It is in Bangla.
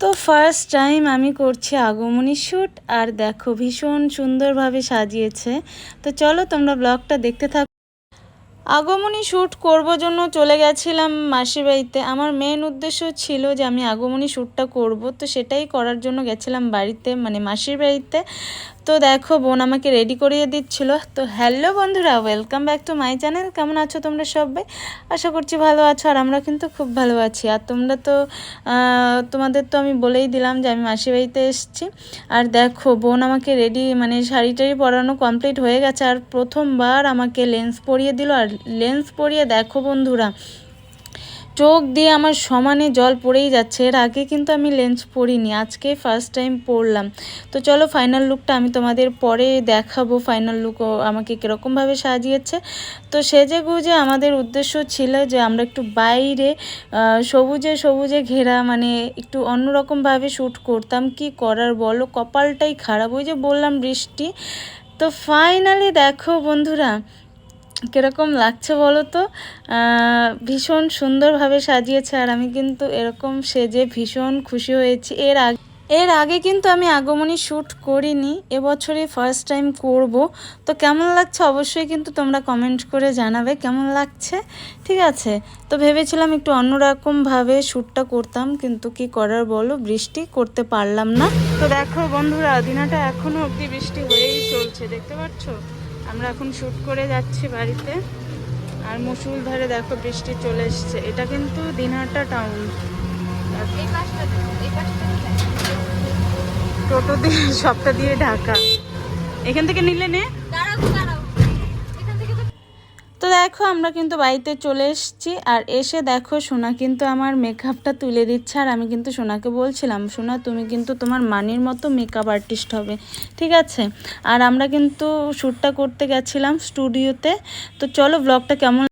তো ফার্স্ট টাইম আমি করছি আগমনী শ্যুট আর দেখো ভীষণ সুন্দরভাবে সাজিয়েছে। তো চলো তোমরা ব্লগটা দেখতে থাকো। আগমনী শ্যুট করব জন্য চলে গেছিলাম মাসির বাড়িতে আমার মেন উদ্দেশ্য ছিল যে আমি আগমনী শ্যুটটা করব, তো সেটাই করার জন্য গেছিলাম বাড়িতে মানে মাসির বাড়িতে। তো দেখো, বোন আমাকে রেডি করিয়ে দিচ্ছিল। তো হ্যালো বন্ধুরা welcome back to my channel কেমন আছো তোমরা সবাই? আশা করছি ভালো আছো, আর আমরা কিন্তু খুব ভালো আছি। আর তোমরা তো তোমাদের তো আমি বলেই দিলাম যে আমি মাসির বাড়িতে এসেছি। আর দেখো, বোন আমাকে রেডি মানে শাড়ি টাড়ি পরানো কমপ্লিট হয়ে গেছে। আর প্রথমবার আমাকে লেন্স পরিয়ে দিল, আর লেন্স পরিয়ে দেখো বন্ধুরা। চোখ দিয়ে আমার সমানে জল পড়েই যাচ্ছে। এর আগে কিন্তু আমি লেন্স পরিনি, আজকে ফার্স্ট টাইম পরলাম। তো চলো ফাইনাল লুকটা আমি তোমাদের পরে দেখাবো। ফাইনাল লুক আমাকে কীরকমভাবে সাজিয়েছে। তো সেজে গুজে আমাদের উদ্দেশ্য ছিল যে আমরা একটু বাইরে সবুজে সবুজে ঘেরা মানে একটু অন্যরকমভাবে শ্যুট করতাম। কি করার বলো? কপালটাই খারাপ। ওই যে বললাম বৃষ্টি। তো ফাইনালি দেখো বন্ধুরা কীরকম লাগছে বলো তো? ভীষণ সুন্দরভাবে সাজিয়েছে আর আমি কিন্তু এরকম সেজে ভীষণ খুশি হয়েছি। এর আগে এর আগে কিন্তু আমি আগমনী শ্যুট করিনি, এবছরই ফার্স্ট টাইম করব। তো কেমন লাগছে অবশ্যই কিন্তু তোমরা কমেন্ট করে জানাবে, কেমন লাগছে? ঠিক আছে? তো ভেবেছিলাম একটু অন্যরকমভাবে শ্যুটটা করতাম, কিন্তু কি করার বলো? বৃষ্টি করতে পারলাম না। তো দেখো বন্ধুরা, দিনাটা এখনও অবধি বৃষ্টি হয়েই চলছে, দেখতে পাচ্ছ? আমরা এখন শ্যুট করে যাচ্ছি বাড়িতে। আর মুসুল ধারে দেখো বৃষ্টি চলে এসছে। এটা কিন্তু দিনহাটা টাউন টোটো দিয়ে সবটা দিয়ে ঢাকা। এখান থেকে নিলে নে। তো দেখো, আমরা কিন্তু বাড়িতে চলে এসেছি। আর এসে দেখো, সোনা কিন্তু আমার মেকআপটা তুলে দিচ্ছে। আর আমি কিন্তু সোনাকে বলছিলাম, সোনা, তুমি কিন্তু তোমার মানির মতো মেকআপ আর্টিস্ট হবে। ঠিক আছে? আর আমরা কিন্তু শ্যুটটা করতে গেছিলাম স্টুডিওতে তো চলো ব্লগটা কেমন